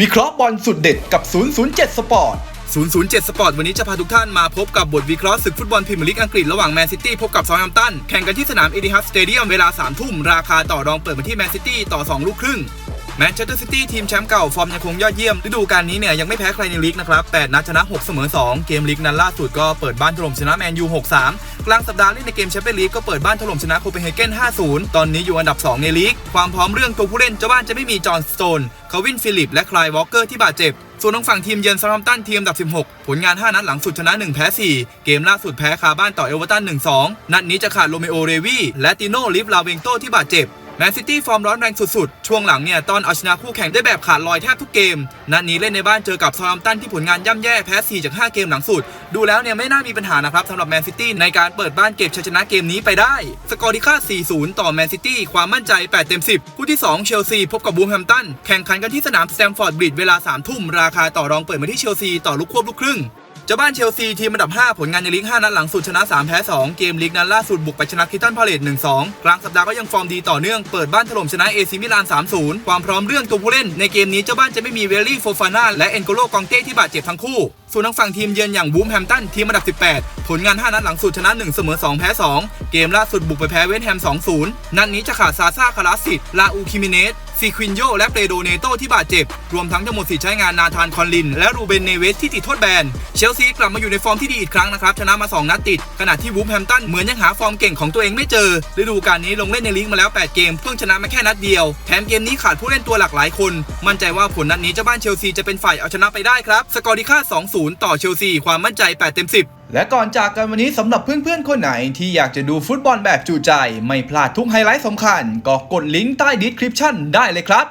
วิเคราะห์บอลสุดเด็ดกับ 007 สปอร์ต 007 สปอร์ตวันนี้จะพาทุกท่านมาพบกับบทวิเคราะห์ศึกฟุตบอลพรีเมียร์ลีกอังกฤษระหว่างแมนซิตี้พบกับซอ u t แฮมป์ตัน แข่งกันที่สนามเอดิฮับสเตเดียมเวลา 3 ทุ่ม ราคาต่อรองเปิดมาที่แมนซิตี้ต่อ 2 ลูกครึ่ง แมนเชสเตอร์ซิตี้ทีมแชมป์เก่าฟอร์มยังคงยอดเยี่ยมฤดูกาลนี้เนี่ยยังไม่แพ้ใครในลีกนะครับ8นัดชนะ 6 เสมอ 2 เกมลีกนั้นล่าสุดก็เปิดบ้านถล่มชนะแมนยู 6-3 กลางสัปดาห์เล่นในเกมแชมเปี้ยนลีกก็เปิดบ้านถล่มชนะโคเปนเฮเกน 5-0 ตอนนี้อยู่อันดับ 2 ในลีก ความพร้อมเรื่องตัวผู้เล่นเจ้าบ้านจะไม่มีจอห์นสโตนคาวินฟิลิป และคลายวอลเกอร์ที่บาดเจ็บส่วนทางฝั่งทีมเยือนซาร์มตันทีมอันดับ 16 ผลงาน 5 นัดหลังสุดชนะ 1 แพ้ 4 เกมล่าสุดแพ้คาบ้านต่อเอเวอร์ตัน 1-2 นัดนี้จะขาดโรเมโอ เรวีและติโนลิฟลาเวงโตที่บาดเจ็บ แมนซิตี้ฟอร์มร้อนแรงสุดๆ ช่วงหลังเนี่ยตอนเอาชนะคู่แข่งได้แบบขาดลอยแทบทุกเกม นัดนี้เล่นในบ้านเจอกับซาร์มตันที่ผลงานย่ำแย่แพ้ 4 จาก 5 เกมหลังสุด ดูแล้วเนี่ยไม่น่ามีปัญหานะครับสำหรับแมนซิตี้ในการเปิดบ้านเก็บชัยชนะเกมนี้ไปได้ สกอร์ที่คาด4-0 ต่อแมนซิตี้ความมั่นใจ 8 เต็ม 10 คู่ที่ 2 เชลซีพบกับบูมแฮมตันแข่งขันกันที่สนามสแตมฟอร์ดบริดเวลา3ทุ่มราคาต่อรองเปิดมาที่เชลซีต่อลูกควบลูกครึ่ง เจ้าบ้านเชลซีทีมอันดับ 5 ผลงานในลีก 5 นัดหลังสุดชนะ 3 แพ้ 2 เกมลีกนั้นล่าสุดบุกไปชนะคริสตันพาเลต1-2 กลางสัปดาห์ก็ยังฟอร์มดีต่อเนื่องเปิดบ้านถล่มชนะเอซิมิลาน 3-0 ความพร้อมเรื่องตัวผู้เล่น ในเกมนี้เจ้าบ้านจะไม่มีเวลลี่โฟฟาน่าและเอ็นโกโลกองเต้ที่บาดเจ็บทั้งคู่ ส่วนทางฝั่งทีมเยือนอย่างบูมแฮมตันทีมอันดับ 18 ผลงาน 5 นัดหลังสุดชนะ 1 เสมอ 2 แพ้ 2 เกมล่าสุดบุกไปแพ้เวสต์แฮม 2-0 นัดนี้จะขาดซาซาคาราสิตลาอูคิมิเนส ซีควินโยและเปโดเนโตที่บาดเจ็บ รวมทั้งจะหมดสิทธิ์ใช้งานนาธานคอนลิน และรูเบนเนเวสที่ติดโทษแบน เชลซีกลับมาอยู่ในฟอร์มที่ดีอีกครั้งนะครับ ชนะมา 2 นัดติด ขณะที่วูฟแฮมตันเหมือนยังหาฟอร์มเก่งของตัวเองไม่เจอ ฤดูกาลนี้ลงเล่นในลีกมาแล้ว 8 เกม เพิ่งชนะมาแค่นัดเดียว แถมเกมนี้ขาดผู้เล่นตัวหลักหลายคน มั่นใจว่าผลนัดนี้เจ้าบ้านเชลซีจะเป็นฝ่ายเอาชนะไปได้ครับ สกอร์ที่า 2-0 ต่อเชลซี ความมั่นใจ 8 เต็ม 10 และก่อนจากกันวันนี้สำหรับเพื่อนๆ คนไหนที่อยากจะดูฟุตบอลแบบจูใจ ไม่พลาดทุกไฮไลท์สำคัญ ก็กดลิงก์ใต้ดีสคริปชั่นได้เลยครับ